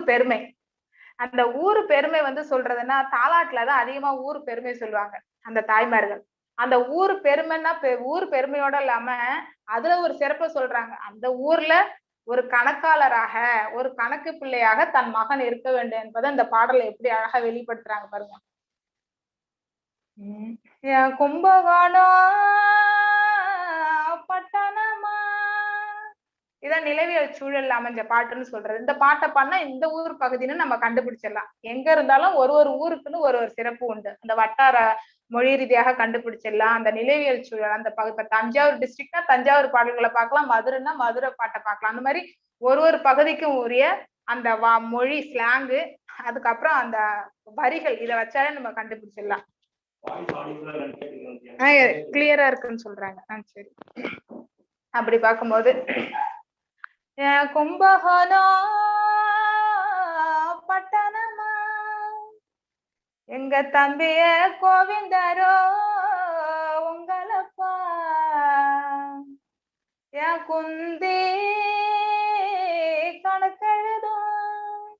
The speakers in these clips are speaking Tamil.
ஊர் பெருமை. அந்த ஊர் பெருமை வந்து சொல்றதுன்னா தாலாட்டுலதான் அதிகமா ஊர் பெருமை சொல்லுவாங்க அந்த தாய்மார்கள். அந்த ஊர் பெருமைன்னா ஊர் பெருமையோட இல்லாம அதுல ஒரு சிறப்பை சொல்றாங்க. அந்த ஊர்ல ஒரு கணக்காளராக ஒரு கணக்கு பிள்ளையாக தன் மகன் இருக்க வேண்டும் என்பதை இந்த பாடலை எப்படி அழகா வெளிப்படுத்துறாங்க பாருங்க. உம் இதான் நிலவியல் சூழல் அமைஞ்ச பாட்டுன்னு சொல்றது. இந்த பாட்டை பண்ணா இந்த ஊர் பகுதின்னு நம்ம கண்டுபிடிச்சிடலாம். எங்க இருந்தாலும் ஒரு ஒரு ஊருக்குன்னு ஒரு ஒரு சிறப்பு உண்டு. அந்த வட்டார மொழி ரீதியாக கண்டுபிடிச்சிடலாம். அந்த நிலவியல் சூழல் அந்த இப்ப தஞ்சாவூர் டிஸ்ட்ரிக்ட்னா தஞ்சாவூர் பாடல்களை பார்க்கலாம். மதுரைன்னா மதுரை பாட்டை பார்க்கலாம். அந்த மாதிரி ஒரு ஒரு பகுதிக்கும் உரிய அந்த வா மொழி ஸ்லாங்கு அதுக்கப்புறம் அந்த வரிகள் இதை வச்சாலே நம்ம கண்டுபிடிச்சிடலாம். கிளியரா இருக்குன்னு சொல்றாங்க. ஆ சரி. அப்படி பார்க்கும்போது என் கும்பகோணம் பட்டணமா? எங்க தம்பிய கோவிந்தரோ உங்களப்பா? என் குந்தி கணக்கெழுதும்.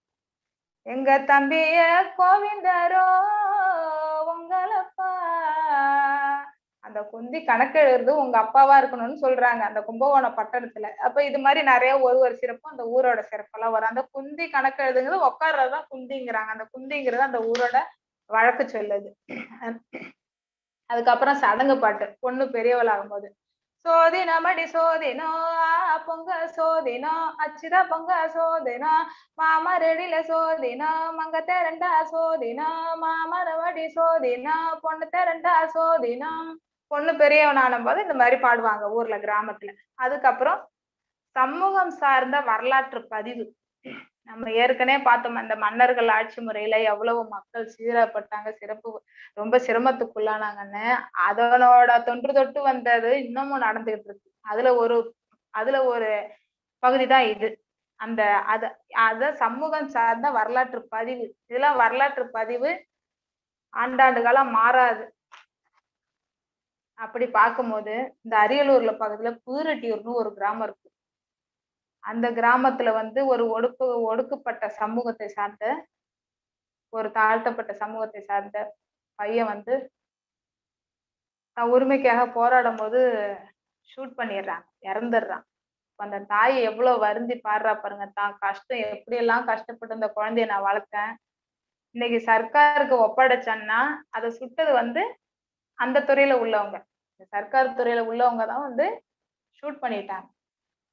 எங்க தம்பிய கோவிந்தரோ அந்த குந்தி கணக்கெழுது உங்க அப்பாவா இருக்கணும்னு சொல்றாங்க அந்த கும்பகோணம் பட்டணத்துல. அப்ப இது மாதிரி நிறைய ஒரு ஒரு சிறப்பும் அந்த ஊரோட சிறப்பெல்லாம் வரும். அந்த குந்தி கணக்கெழுதுங்கிறது உட்கார்றதுதான் குந்திங்கிறாங்க. அந்த குந்திங்கிறது அந்த ஊரோட வழக்கு சொல்லுது. அதுக்கப்புறம் சடங்கு பாட்டு பொண்ணு பெரியவளாகும் போது சோதினோ மடி சோதினோ ஆ பொங்க சோதினோ அச்சுதா பொங்க சோதினோ மாமரடியில சோதினோ மங்க திரண்டா சோதினோ மாமரவடி சோதினோ பொண்ணு திரண்டா சோதினோ. பொண்ணு பெரியவனான போது இந்த மாதிரி பாடுவாங்க ஊர்ல கிராமத்துல. அதுக்கப்புறம் சமூகம் சார்ந்த வரலாற்று பதிவு. நம்ம ஏற்கனவே பார்த்தோம் அந்த மன்னர்கள் ஆட்சி முறையில எவ்வளவு மக்கள் சீரப்பட்டாங்க சிறப்பு ரொம்ப சிரமத்துக்குள்ளானாங்கன்னு. அதனோட தொன்று தொட்டு வந்தது இன்னமும் நடந்துகிட்டு இருக்கு. அதுல ஒரு அதுல ஒரு பகுதி தான் இது. அந்த அத அத சமூகம் சார்ந்த வரலாற்று பதிவு. இதெல்லாம் வரலாற்று பதிவு ஆண்டாண்டு காலம் மாறாது. அப்படி பார்க்கும்போது இந்த அரியலூர்ல பக்கத்துல புதுரெட்டியூர்னு ஒரு கிராமம் இருக்கு. அந்த கிராமத்துல வந்து ஒரு ஒடுக்கு ஒடுக்கப்பட்ட சமூகத்தை சார்ந்த ஒரு தாழ்த்தப்பட்ட சமூகத்தை சார்ந்த பையன் வந்து தன் உரிமைக்காக போராடும் போது ஷூட் பண்ணிடுறான் இறந்துடுறான். அந்த தாய் எவ்வளவு வருந்தி பாடுறா பாருங்க தான் கஷ்டம் எப்படியெல்லாம் கஷ்டப்பட்டு இந்த குழந்தைய நான் வளர்த்தேன். இன்னைக்கு சர்க்காருக்கு ஒப்படைச்சேன்னா அதை சுட்டது வந்து அந்த துறையில உள்ளவங்க. சர்க்கார் துறையில உள்ளவங்க தான் வந்து ஷூட் பண்ணிட்டாங்க.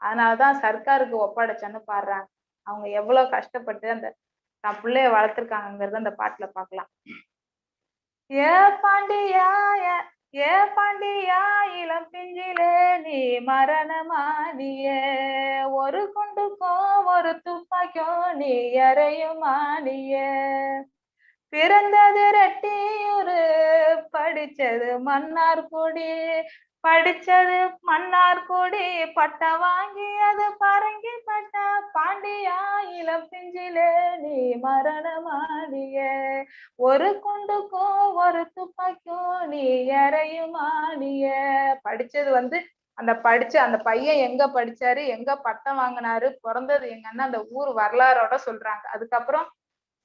அதனாலதான் சர்க்காருக்கு ஒப்படைச்சான்னு பாடுறாங்க. அவங்க எவ்வளவு கஷ்டப்பட்டு அந்த தான் பிள்ளைய வளர்த்துருக்காங்கிறத அந்த பாட்டுல பாக்கலாம் ஏ பாண்டியா ஏ- ஏ பாண்டியா இளம் பிஞ்சிலே நீ மரணமானியே. ஒரு குண்டுக்கோ ஒரு துப்பாக்கியோ நீ எறையுமானியே. பிறந்தது ரெட்டியூரு படிச்சது மன்னார்குடி படிச்சது மன்னார்குடி பட்டம் வாங்கியது பரங்கி பட்டா பாண்டியா இளப்பிஞ்சிலே நீ மரணமாடிய. ஒரு குண்டுக்கும் ஒரு துப்பாக்கும் நீ இறையுமாடிய படிச்சது வந்து அந்த படிச்ச அந்த பையன் எங்க படிச்சாரு எங்க பட்டம் வாங்கினாரு பிறந்தது எங்கன்னா அந்த ஊர் வரலாறோட சொல்றாங்க. அதுக்கப்புறம்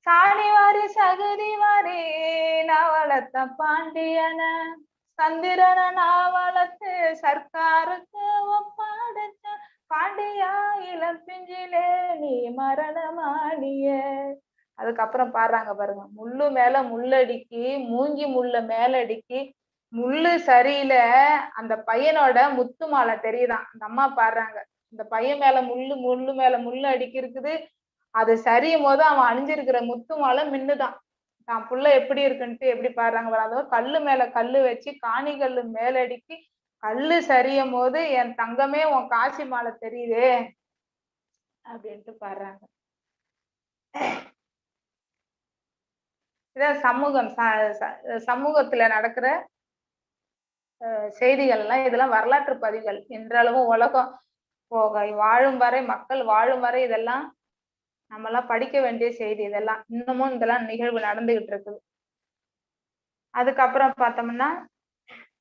சாணி வாரி சகுதி வாரி நான் வளர்த்த பாண்டியன. சந்திரன நான் வளர்த்து சர்க்காருக்கு ஒப்பாடைச்ச பாண்டியா இளம் பிஞ்சிலே நீ மரணமாடிய அதுக்கப்புறம் பாடுறாங்க பாருங்க முள்ளு மேல முள்ளடிக்கி மூங்கி முள்ள மேலடிக்கி முள்ளு சரியில அந்த பையனோட முத்து மாலை தெரியுதான் அந்த அம்மா பாடுறாங்க இந்த பையன் மேல முள்ளு முள்ளு மேல முள்ளு அடிக்கி இருக்குது அது சரியும் போது அவன் அணிஞ்சிருக்கிற முத்து மாலை மின்னுதான். தான் புள்ள எப்படி இருக்குன்ட்டு எப்படி பாடுறாங்க அதாவது கல்லு மேல கல்லு வச்சு காணி கல்லு மேலடிக்கி கல்லு சரியும் போது என் தங்கமே உன் காசி மாலை தெரியுதே அப்படின்ட்டு பாடுறாங்க. இதான் சமூகம். ச- ச- சமூகத்துல நடக்கிற அஹ், செய்திகள் எல்லாம் இதெல்லாம் வரலாற்று பதிவுகள். இன்றளவும் உலகம் போக வாழும் வரை மக்கள் வாழும் வரை இதெல்லாம் நம்ம எல்லாம் படிக்க வேண்டிய செய்தி இதெல்லாம். இன்னமும் இதெல்லாம் நிகழ்வு நடந்துகிட்டு இருக்குது. அதுக்கப்புறம் பார்த்தோம்னா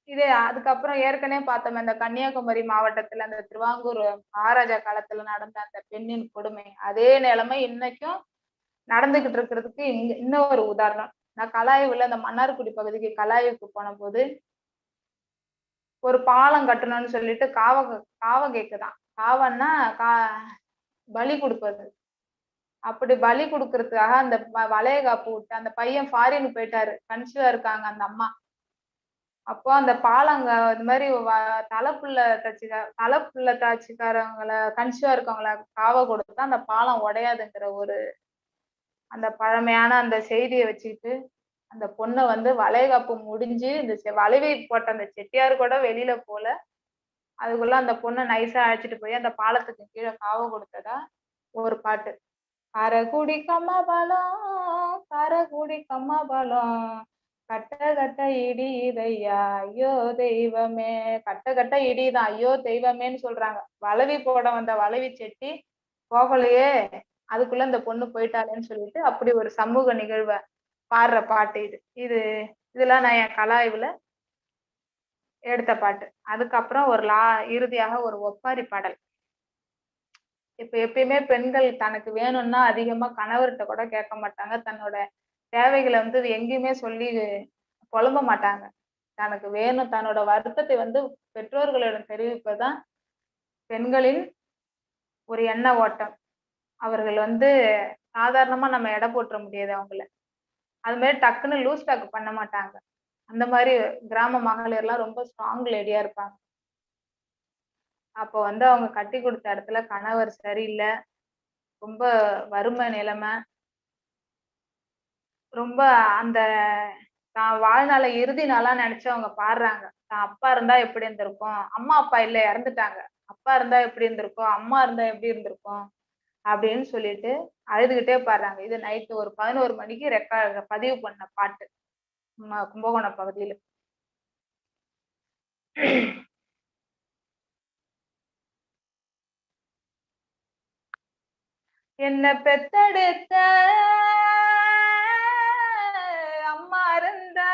இது அதுக்கப்புறம் ஏற்கனவே பார்த்தோம் இந்த கன்னியாகுமரி மாவட்டத்துல அந்த திருவாங்கூர் மகாராஜா காலத்துல நடந்த அந்த பெண்ணின் கொடுமை அதே நிலைமை இன்னைக்கும் நடந்துகிட்டு இருக்கிறதுக்கு இங்க ஒரு உதாரணம். நான் கலாய்வுல அந்த மன்னார்குடி பகுதிக்கு கலாய்வுக்கு போன போது ஒரு பாலம் கட்டணும்னு சொல்லிட்டு காவ காவ கேக்குதான். காவன்னா கா பலி கொடுப்பது. அப்படி பலி கொடுக்கறதுக்காக அந்த வ- வளையகாப்பு விட்டு அந்த பையன் ஃபாரின் போயிட்டாரு. கன்சிவா இருக்காங்க அந்த அம்மா. அப்போ அந்த பாலங்க இது மாதிரி வ- தலைப்புள்ள தச்சுக்கார தலைப்புள்ள தச்சுக்காரங்கள கன்சிவா இருக்கவங்கள காவ கொடுத்தா அந்த பாலம் உடையாதுங்கிற ஒரு அந்த பழமையான அந்த செய்தியை வச்சுக்கிட்டு அந்த பொண்ணை வந்து வளைகாப்பு முடிஞ்சு இந்த செ- வளைவி போட்ட அந்த செட்டியார் கூட வெளியில போல அதுக்குள்ள அந்த பொண்ணை நைஸா அழைச்சிட்டு போய் அந்த பாலத்துக்கு கீழே காவ கொடுத்ததா ஒரு பாட்டு. காரக்குடி கம்மாபாலம் கரகுடி கம்மாபாலம் கட்ட கட்ட இடியுதையா ஐயோ தெய்வமே. கட்ட கட்ட இடிதான் ஐயோ தெய்வமேன்னு சொல்றாங்க. வளவி போட வந்த வளவி செட்டி போகலையே. அதுக்குள்ள இந்த பொண்ணு போயிட்டாளேன்னு சொல்லிட்டு அப்படி ஒரு சமூக நிகழ்வை பாடுற பாட்டு இது. இது இதெல்லாம் நான் என் கலாய்வுல எடுத்த பாட்டு. அதுக்கப்புறம் ஒரு லா இறுதியாக ஒரு ஒப்பாரி பாடல். இப்ப எப்பயுமே பெண்கள் தனக்கு வேணும்னா அதிகமா கணவர்கிட்ட கூட கேட்க மாட்டாங்க. தன்னோட தேவைகளை வந்து எங்கேயுமே சொல்லி புலம்ப மாட்டாங்க. தனக்கு வேணும் தன்னோட வருத்தத்தை வந்து பெற்றோர்களிடம் தெரிவிப்பதுதான் பெண்களின் ஒரு எண்ண ஓட்டம். அவர்கள் வந்து சாதாரணமா நம்ம எடை போட்டுற முடியாது அவங்கள. அது மாதிரி டக்குன்னு லூஸ் டாக் பண்ண மாட்டாங்க. அந்த மாதிரி கிராம மகளிர்லாம் ரொம்ப ஸ்ட்ராங் லேடியா இருப்பாங்க. அப்போ வந்து அவங்க கட்டி கொடுத்த இடத்துல கணவர் சரியில்லை. ரொம்ப வறுமை நிலைமை. ரொம்ப அந்த தான் வாழ்நாள இறுதி நாளா நினைச்சு அவங்க பாடுறாங்க. தான் அப்பா இருந்தா எப்படி இருந்திருக்கும்? அம்மா அப்பா இல்ல இறந்துட்டாங்க. அப்பா இருந்தா எப்படி இருந்திருக்கும்? அம்மா இருந்தா எப்படி இருந்திருக்கும்? அப்படின்னு சொல்லிட்டு அழுதுகிட்டே பாடுறாங்க. இது நைட்டு ஒரு பதினோரு மணிக்கு ரெக்கார்ட் பதிவு பண்ண பாட்டு. கும்பகோணம் பகுதியில. என்ன பெத்தெடுத்த? அம்மா இருந்தா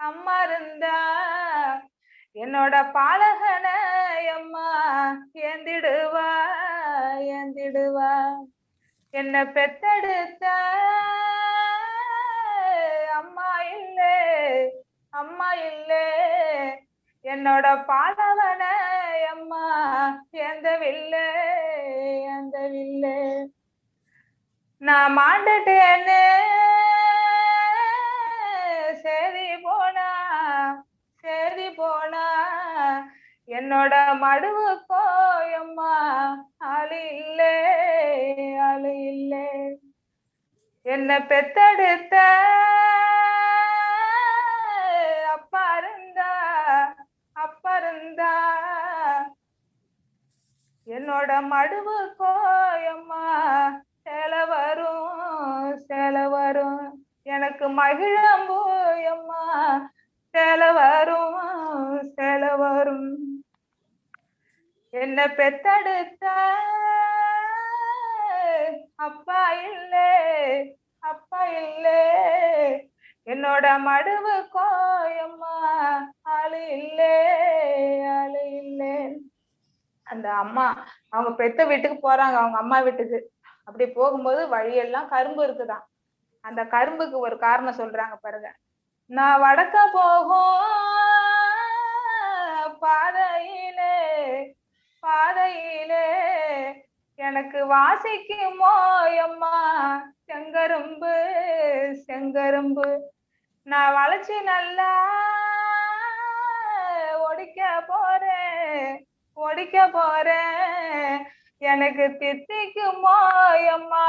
அம்மா இருந்தா. என்னோட பாலகன அம்மா ஏந்திடுவா ஏந்திடுவா. என்ன பெத்தெடுத்த? அம்மா இல்லே அம்மா இல்லே. என்னோட பாலவன அம்மா ஏந்தவில்லை. ஏந்தவில்லை நான் மாண்டுட்டேன்னு சரி போனா சரி போனா என்னோட மடுவுக்கோ அம்மா ஆளு இல்லை ஆளு இல்லை. என்ன பெத்தெடுத்த அப்பா இருந்தா அப்பா இருந்தா என்னோட மடுவு கோயம்மா செலவரும் வரும் வரும் எனக்கு மகிழம்போயம்மா சேல வரும் சேல வரும் என்ன பெத்தெடுத்த அப்பா இல்லே அப்பா இல்லே. என்னோட மடுவு கோயம்மா ஆளு இல்லே ஆளு இல்லை. அந்த அம்மா அவங்க பெத்த வீட்டுக்கு போறாங்க அவங்க அம்மா வீட்டுக்கு. அப்படி போகும்போது வழியெல்லாம் கரும்பு இருக்குதான். அந்த கரும்புக்கு ஒரு காரணம் சொல்றாங்க பாருங்க. நான் வடக்க போகும் பாதையிலே பாதையிலே எனக்கு வாசிக்குமோ அம்மா செங்கரும்பு செங்கரும்பு. நான் வளைச்சு நல்லா ஒடிக்க போறேன். ஒடிக்க போறேன். எனக்கு தித்திக்குமா அம்மா?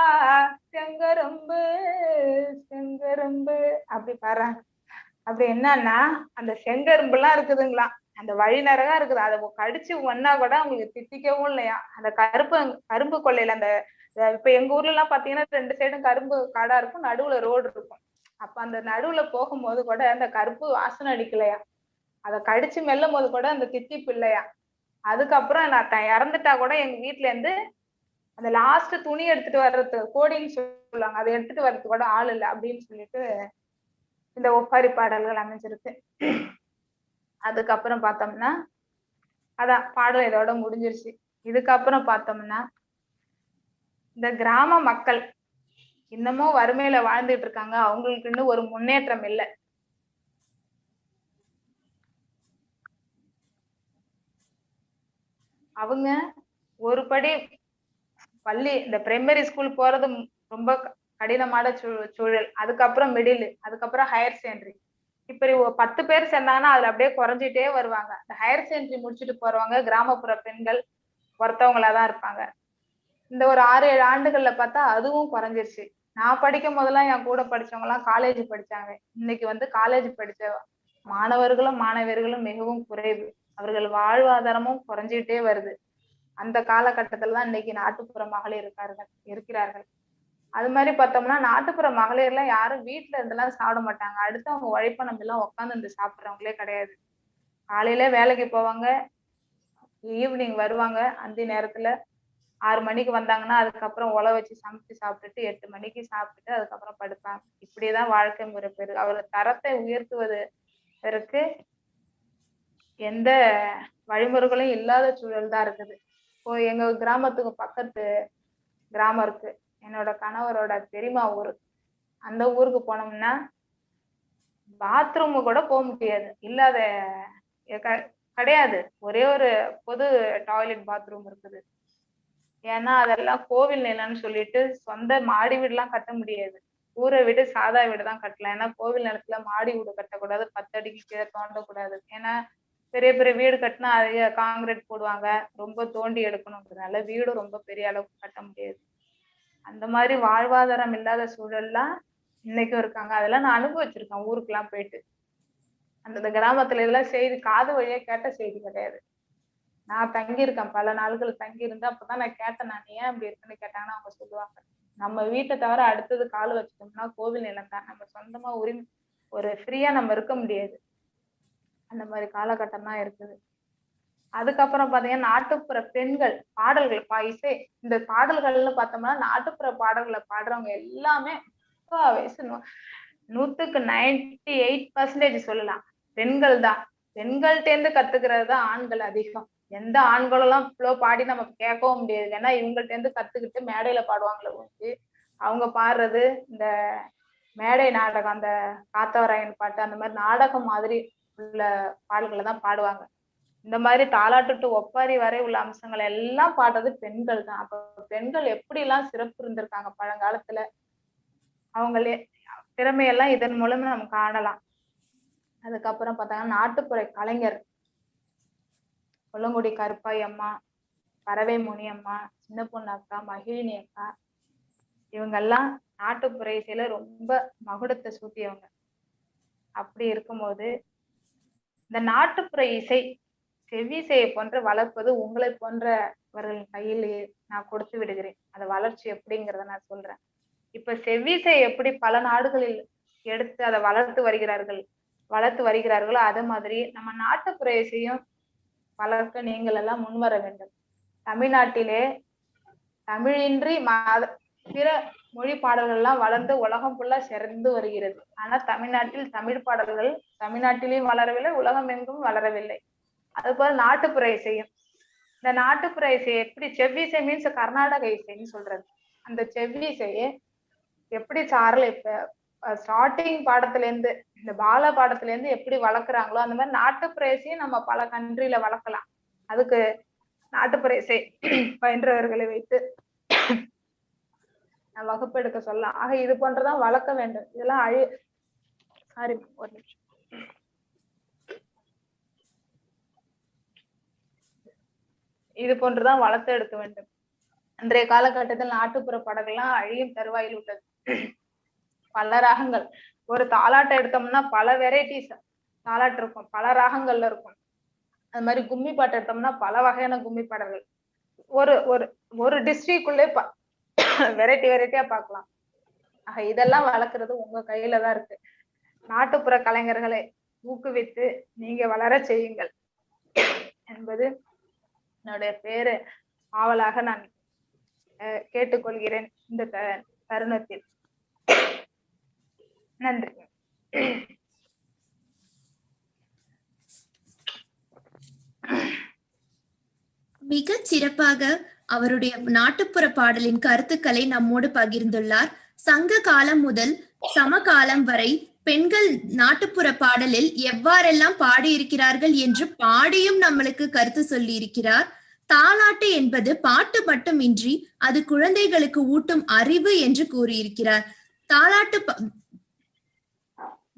செங்கரும்பு செங்கரும்பு. அப்படி பாடுறாங்க அப்படி என்னன்னா அந்த செங்கரும்பு எல்லாம் இருக்குதுங்களா? அந்த வழிநரகா இருக்குது. அதை கடிச்சு ஒன்னா கூட அவங்களுக்கு தித்திக்கவும் இல்லையா? அந்த கருப்பு கரும்பு கொள்ளையில அந்த இப்ப எங்க ஊர்ல எல்லாம் பாத்தீங்கன்னா ரெண்டு சைடும் கரும்பு காடா இருக்கும் நடுவுல ரோடு இருக்கும். அப்ப அந்த நடுவுல போகும்போது கூட அந்த கருப்பு வாசனை அடிக்கலையா? அதை கடிச்சு மெல்லும் போது கூட அந்த தித்திப்பு இல்லையா? அதுக்கப்புறம் நான் த- இறந்துட்டா கூட எங்க வீட்ல இருந்து அந்த லாஸ்ட் துணி எடுத்துட்டு வர்றது கோடின்னு சொல்லுவாங்க. அதை எடுத்துட்டு வர்றதுக்கு கூட ஆள் இல்லை அப்படின்னு சொல்லிட்டு இந்த ஒப்பாரி பாடல்கள் அமைஞ்சிருக்கு. அதுக்கப்புறம் பார்த்தோம்னா அதான் பாடல் இதோட முடிஞ்சிருச்சு. இதுக்கப்புறம் பார்த்தோம்னா இந்த கிராம மக்கள் இன்னமும் வறுமையில வாழ்ந்துட்டு இருக்காங்க. அவங்களுக்குன்னு ஒரு முன்னேற்றம் இல்லை. அவங்க ஒரு படி பள்ளி இந்த பிரைமரி ஸ்கூல் போறது ரொம்ப க- கடினமான சூழல். அதுக்கப்புறம் மிடில் அதுக்கப்புறம் ஹையர் செகண்டரி இப்படி பத்து பேர் சேர்ந்தாங்கன்னா அதுல அப்படியே குறைஞ்சிட்டே வருவாங்க. இந்த ஹையர் செகண்டரி முடிச்சுட்டு போறவங்க கிராமப்புற பெண்கள் ஒருத்தவங்களா தான் இருப்பாங்க. இந்த ஒரு ஆறு ஏழு ஆண்டுகள்ல பார்த்தா அதுவும் குறைஞ்சிருச்சு. நான் படிக்கும் போதெல்லாம் என் கூட படிச்சவங்க எல்லாம் காலேஜ் படிச்சாங்க. இன்னைக்கு வந்து காலேஜ் படிச்ச மாணவர்களும் மாணவியர்களும் மிகவும் குறைவு. அவர்கள் வாழ்வாதாரமும் குறைஞ்சுக்கிட்டே வருது. அந்த காலகட்டத்துல தான் இன்னைக்கு நாட்டுப்புற மகளிர் இருக்கார்கள் இருக்கிறார்கள். அது மாதிரி பார்த்தோம்னா நாட்டுப்புற மகளிர்லாம் யாரும் வீட்டுல இருந்தெல்லாம் சாப்பிட மாட்டாங்க. அடுத்தவங்க உழைப்ப நம்ம எல்லாம் உட்காந்து இருந்து சாப்பிட்றவங்களே கிடையாது. காலையில வேலைக்கு போவாங்க ஈவினிங் வருவாங்க. அந்த நேரத்துல ஆறு மணிக்கு வந்தாங்கன்னா அதுக்கப்புறம் உழ வச்சு சமைச்சு சாப்பிட்டுட்டு எட்டு மணிக்கு சாப்பிட்டுட்டு அதுக்கப்புறம் படுப்பாங்க. இப்படியேதான் வாழ்க்கை முறை பெரு அவர் தரத்தை உயர்த்துவதற்கு எந்த வழிமுறைகளும் இல்லாத சூழல் தான் இருக்குது. இப்போ எங்க கிராமத்துக்கு பக்கத்து கிராமம் இருக்கு. என்னோட கணவரோட பெரியமா ஊர். அந்த ஊருக்கு போனோம்னா பாத்ரூம் கூட போக முடியாது. இல்லாத க- கிடையாது. ஒரே ஒரு பொது டாய்லெட் பாத்ரூம் இருக்குது. ஏன்னா அதெல்லாம் கோவில் நிலம்னு சொல்லிட்டு சொந்த மாடி வீடுலாம் கட்ட முடியாது. ஊரை விட்டு சாதா வீடு தான் கட்டலாம். ஏன்னா கோவில் நிலத்துல மாடி வீடு கட்டக்கூடாது. பத்து அடிக்கு கீழே தோண்டக்கூடாது. ஏன்னா பெரிய பெரிய வீடு கட்டினா அதிக காங்கிரீட் போடுவாங்க. ரொம்ப தோண்டி எடுக்கணுங்கிறதுனால வீடும் ரொம்ப பெரிய அளவுக்கு கட்ட முடியாது. அந்த மாதிரி வாழ்வாதாரம் இல்லாத சூழல்லாம் இன்னைக்கும் இருக்காங்க. அதெல்லாம் நான் அனுபவிச்சிருக்கேன் ஊருக்குலாம் போயிட்டு. அந்த கிராமத்துல இதெல்லாம் செய்தி காது வழியா கேட்ட செய்தி கிடையாது. நான் தங்கியிருக்கேன். பல நாள்கள் தங்கி இருந்து அப்பதான் நான் கேட்டேன். நான் ஏன் அப்படி இருக்குன்னு கேட்டாங்கன்னா அவங்க சொல்லுவாங்க. நம்ம வீட்டை தவிர அடுத்தது கால் வச்சுட்டோம்னா கோவில் நிலம் தான். நம்ம சொந்தமா உரிமை ஒரு ஃப்ரீயா நம்ம இருக்க முடியாது. அந்த மாதிரி காலகட்டம் தான் இருக்குது. அதுக்கப்புறம் பாத்தீங்கன்னா நாட்டுப்புற பெண்கள் பாடல்கள் பா இசை இந்த பாடல்கள்னு பார்த்தோம்னா நாட்டுப்புற பாடல்களை பாடுறவங்க எல்லாமே வயசு நூத்துக்கு நைன்டி எயிட் பர்சன்டேஜ் சொல்லலாம். பெண்கள் தான். பெண்கள்டேந்து கத்துக்கிறது தான் ஆண்கள் அதிகம். எந்த ஆண்களும் எல்லாம் இவ்வளோ பாடி நம்ம கேட்கவும் முடியாது. ஏன்னா இவங்கள்ட்டேருந்து கத்துக்கிட்டு மேடையில பாடுவாங்களே ஒழிஞ்சு அவங்க பாடுறது இந்த மேடை நாடகம் அந்த காத்தவராயன் பாட்டு அந்த மாதிரி நாடகம் மாதிரி உள்ள பாடல்களை தான் பாடுவாங்க. இந்த மாதிரி தாலாட்டு டு ஒப்பாரி வரை உள்ள அம்சங்களை எல்லாம் பாடுறது பெண்கள் தான். அப்ப பெண்கள் எப்படி எல்லாம் சிறப்பு இருந்திருக்காங்க பழங்காலத்துல? அவங்களே திறமையெல்லாம் இதன் மூலம் நம்ம காணலாம். அதுக்கப்புறம் பார்த்தாங்கன்னா நாட்டுப்புற கலைஞர் கொல்லங்குடி கருப்பாய் அம்மா பறவை முனி அம்மா சின்ன பொண்ணு அக்கா மகிழினி அக்கா இவங்கெல்லாம் நாட்டுப்புற இசையில ரொம்ப மகுடத்தை சூட்டியவங்க. அப்படி இருக்கும்போது இந்த நாட்டுப்புற இசை செவ்விசையை போன்று வளர்ப்பது உங்களை போன்றவர்கள் கையிலேயே நான் கொடுத்து விடுகிறேன். அந்த வளர்ச்சி எப்படிங்கிறத நான் சொல்றேன். இப்ப செவ்விசை எப்படி பல நாடுகளில் எடுத்து அதை வளர்த்து வருகிறார்கள் வளர்த்து வருகிறார்களோ அது மாதிரி நம்ம நாட்டுப்புற இசையும் வளர்க்க நீங்கள் எல்லாம் முன்வர வேண்டும். தமிழ்நாட்டிலே தமிழின்றி மத பிற மொழி பாடல்கள் எல்லாம் வளர்ந்து உலகம் ஃபுல்லா சிறந்து வருகிறது. ஆனா தமிழ்நாட்டில் தமிழ் பாடல்கள் தமிழ்நாட்டிலேயும் வளரவில்லை உலகம் எங்கும் வளரவில்லை. அதுபோல நாட்டுப்புற இசையும். இந்த நாட்டுப்புற இசை எப்படி செவ்விசை மீன்ஸ் கர்நாடக இசைன்னு சொல்றது. அந்த செவ்விசையை எப்படி சாரல் இப்ப ஸ்டார்டிங் பாடத்துல இருந்து இந்த பால பாடத்துல இருந்து எப்படி வளர்க்குறாங்களோ அந்த மாதிரி நாட்டுப்புற இசையும் நம்ம பல கண்ட்ரில வளர்க்கலாம். அதுக்கு நாட்டுப்புற இசை பயின்றவர்களை வைத்து வகுப்பெடுக்க சொல்லலாம் ஆக இது போன்றதான் வளர்க்க வேண்டும். இதெல்லாம் அழி சாரி ஒரு நிமிஷம். இது போன்றுதான் வளர்த்து எடுக்க வேண்டும். இன்றைய காலகட்டத்தில் நாட்டுப்புற பாடல்கள்லாம் அழியும் தருவாயில் உள்ளது. பல ராகங்கள். ஒரு தாலாட்டை எடுத்தோம்னா பல வெரைட்டிஸ் தாலாட்டு இருக்கும். பல ராகங்கள்ல இருக்கும். அது மாதிரி கும்மி பாட்டு எடுத்தோம்னா பல வகையான கும்மி பாடல்கள். ஒரு ஒரு ஒரு டிஸ்ட்ரிக்குள்ளே வெரைட்டி வெரைட்டியா பார்க்கலாம் ஆக இதெல்லாம் வளர்க்கறது உங்க கையில தான் இருக்கு. நாட்டுப்புற கலைஞர்களை ஊக்குவித்து நீங்க வளர செய்யுங்கள். என்பது என்னுடைய பேரு. ஆவலாக நான் கேட்டுக்கொள்கிறேன் இந்த தருணத்தில். நன்றி. மிக சிறப்பாக அவருடைய நாட்டுப்புற பாடலின் கருத்துக்களை நம்மோடு பகிர்ந்துள்ளார். சங்க காலம் முதல் சமகாலம் வரை பெண்கள் நாட்டுப்புற பாடலில் எவ்வாறெல்லாம் பாடியிருக்கிறார்கள் என்று பாடியும் நம்மளுக்கு கருத்து சொல்லி இருக்கிறார் தாலாட்டு என்பது பாட்டு மட்டுமின்றி அது குழந்தைகளுக்கு ஊட்டும் அறிவு என்று கூறியிருக்கிறார். தாலாட்டு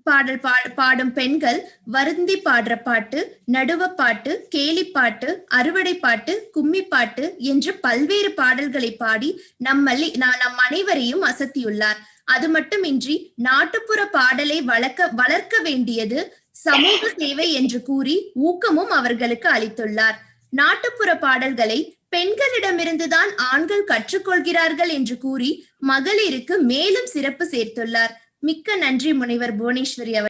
பாடல் பாடும் பெண்கள் வருந்தி பாடுற பாட்டு நடுவ பாட்டு கேலிப்பாட்டு அறுவடை பாட்டு கும்மி பாட்டு என்று பல்வேறு பாடல்களை பாடி நம்மளி நம் அனைவரையும் அசத்தியுள்ளார். அது மட்டுமின்றி நாட்டுப்புற பாடலை வளர்க்க வளர்க்க வேண்டியது சமூக சேவை என்று கூறி ஊக்கமும் அவர்களுக்கு அளித்துள்ளார். நாட்டுப்புற பாடல்களை பெண்களிடமிருந்துதான் ஆண்கள் கற்றுக்கொள்கிறார்கள் என்று கூறி மகளிருக்கு மேலும் சிறப்பு சேர்த்துள்ளார். மிக்க நன்றி முனைவர் புவனேஸ்வரி அவர்